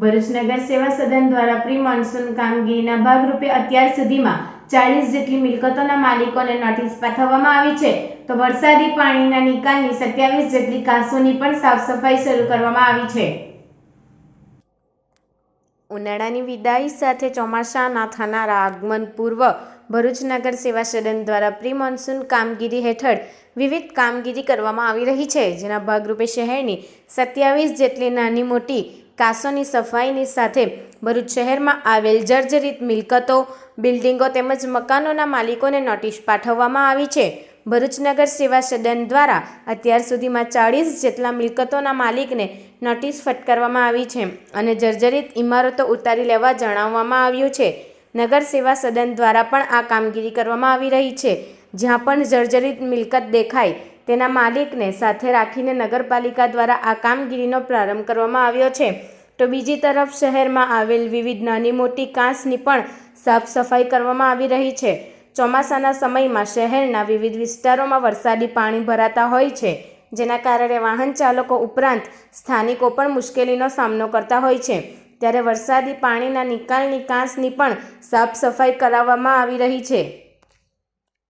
ભરૂચ નગર સેવા સદન દ્વારા પ્રી મોન્સૂન કામગીરીના ભાગરૂપે અત્યાર સુધીમાં ચાલીસ જેટલી મિલકતોના માલિકોને નોટિસ પાઠવવામાં આવી છે. તો વરસાદી પાણીના નિકાલની સત્યાવીસ જેટલી કાસોની પણ સાફ સફાઈ શરૂ કરવામાં આવી છે. ઉનાળાની વિદાય સાથે ચોમાસાના થનારા આગમન પૂર્વ ભરૂચ નગર સેવા સદન દ્વારા પ્રી મોન્સૂન કામગીરી હેઠળ વિવિધ કામગીરી કરવામાં આવી રહી છે. જેના ભાગરૂપે શહેરની સત્યાવીસ જેટલી નાની મોટી કાંસોની સફાઈની સાથે ભરૂચ શહેરમાં આવેલ જર્જરિત મિલકતો, બિલ્ડિંગો તેમજ મકાનોના માલિકોને નોટિસ પાઠવવામાં આવી છે. ભરૂચ નગર સેવા સદન દ્વારા અત્યાર સુધીમાં ચાળીસ જેટલા મિલકતોના માલિકને નોટિસ ફટકારવામાં આવી છે અને જર્જરિત ઇમારતો ઉતારી લેવા જણાવવામાં આવ્યું છે. નગર સેવા સદન દ્વારા પણ આ કામગીરી કરવામાં આવી રહી છે. જ્યાં પણ જર્જરિત મિલકત દેખાય તેના માલિકને સાથે રાખીને નગરપાલિકા દ્વારા આ કામગીરીનો પ્રારંભ કરવામાં આવ્યો છે. તો બીજી તરફ શહેરમાં આવેલ વિવિધ નાની મોટી કાંસની પણ સાફ સફાઈ કરવામાં આવી રહી છે. ચોમાસાના સમયમાં શહેરના વિવિધ વિસ્તારોમાં વરસાદી પાણી ભરાતા હોય છે, જેના કારણે વાહન ચાલકો ઉપરાંત સ્થાનિકો પણ મુશ્કેલીનો સામનો કરતા હોય છે. ત્યારે વરસાદી પાણીના નિકાલની કાંસની પણ સાફ સફાઈ કરાવવામાં આવી રહી છે.